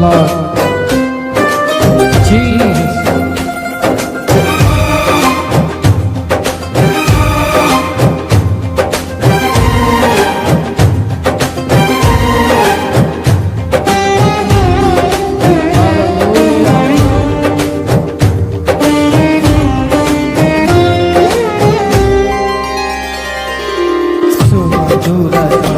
the Lord. Jesus. Dura, dura, dura.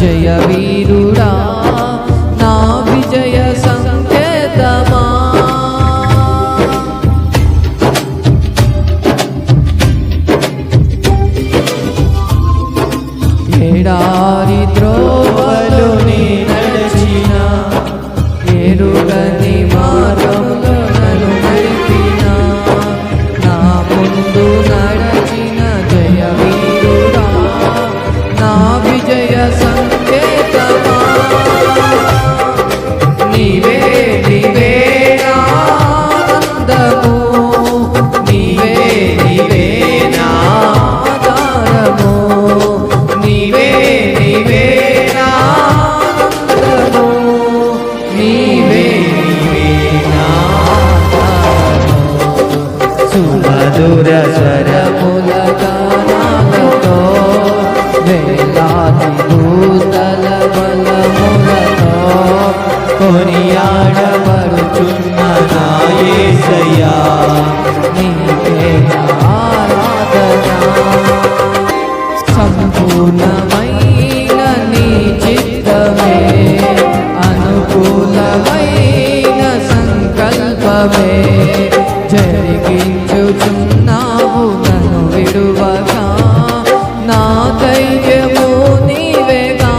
జయ వీరుడా నా విజయ సంకేతమా? ఏడారి ద్రోవలు నీ నడచిన ఎరుగ నన్ను విడువక నా ధైర్యము నీవేగా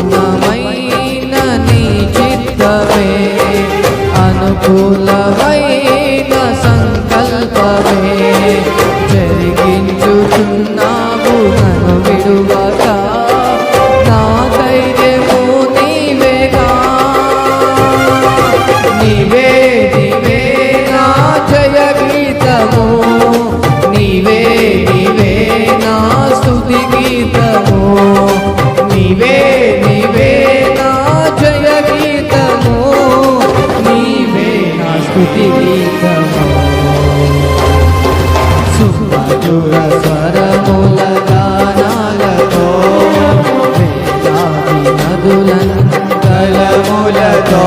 సంపూర్ణమైన నీ చిత్తమే అనుకూల నీవే నీవే నా జయ గీతము నీవే నా స్థుతి గీతము. సుమధుర స్వరముల గానాలతో నదుల కలములతో